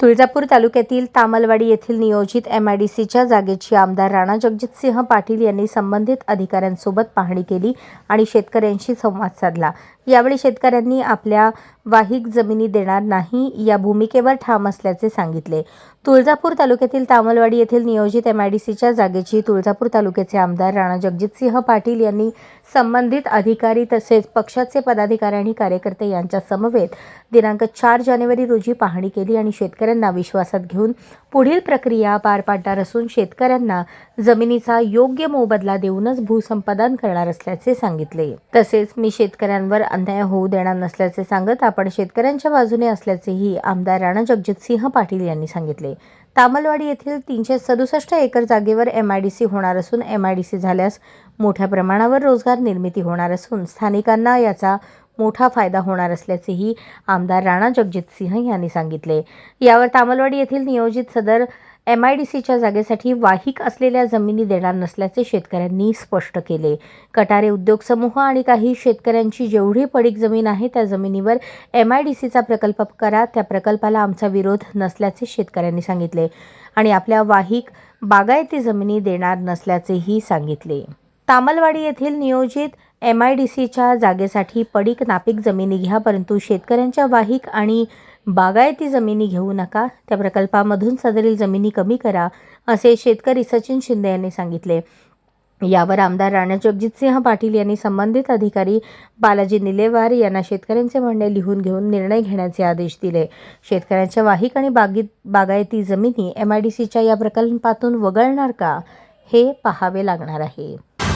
तुळजापूर तालुक्यातील तामलवाडी येथील नियोजित एम आय डी सीच्या जागेची आमदार राणा जगजितसिंह पाटील यांनी संबंधित अधिकाऱ्यांसोबत पाहणी केली आणि शेतकऱ्यांशी संवाद साधला. यावेळी शेतकऱ्यांनी आपल्या वाहिक जमिनी देणार नाही या भूमिकेवर ठाम असल्याचे सांगितले. तुळजापूर तालुक्यातील तामलवाडी येथील नियोजित एमआयडीसीच्या जागेची तुळजापूर तालुक्याचे आमदार राणा जगजितसिंह पाटील यांनी संबंधित अधिकारी तसेच पक्षाचे पदाधिकारी आणि कार्यकर्ते यांच्या समवेत दिनांक चार जानेवारी रोजी पाहणी केली आणि शेतकऱ्यांना विश्वासात घेऊन पुढील प्रक्रिया पार पाडणार असून शेतकऱ्यांना जमिनीचा योग्य मोबदला देऊनच भूसंपादन करणार असल्याचे सांगितले. तसेच मी शेतकऱ्यांवर अन्याय होऊ देणार नसल्याचे सांगत आपण शेतकऱ्यांच्या बाजूने असल्याचेही आमदार राणा जगजितसिंह पाटील यांनी सांगितले. तामलवाडी येथील तीनशे सदुसष्ट एकर जागेवर एम आय डी सी होणार असून एम आय डी सी झाल्यास मोठ्या प्रमाणावर रोजगार निर्मिती होणार असून स्थानिकांना याचा मोठा फायदा होणार असल्याचेही आमदार राणा जगजितसिंह यांनी सांगितले. यावर तामलवाडी येथील नियोजित सदर एम आय डी सीच्या जागेसाठी वाहिक असलेल्या जमिनी देणार नसल्याचे शेतकऱ्यांनी स्पष्ट केले. कटारे उद्योग समूह आणि काही शेतकऱ्यांची जेवढी पडीक जमीन आहे त्या जमिनीवर एम आय डी सीचा प्रकल्प करा त्या प्रकल्पाला आमचा विरोध नसल्याचे शेतकऱ्यांनी सांगितले आणि आपल्या वाहिक बागायती जमिनी देणार नसल्याचेही सांगितले. तामलवाडी येथील नियोजित एम आय डी सीच्या जागेसाठी पडीक नापीक जमिनी घ्या परंतु शेतकऱ्यांच्या वाहिक आणि बागायती जमिनी घेऊ नका. त्या प्रकल्पामधून सदरील जमिनी कमी करा असे शेतकरी सचिन शिंदे यांनी सांगितले. यावर आमदार राणा जगजितसिंह पाटील यांनी संबंधित अधिकारी बालाजी निलेवार यांना शेतकऱ्यांचे म्हणणे लिहून घेऊन निर्णय घेण्याचे आदेश दिले. शेतकऱ्यांच्या वाहिक आणि बागीत बागायती जमिनी एम आय डी सीच्या या प्रकल्पातून वगळणार का हे पाहावे लागणार आहे.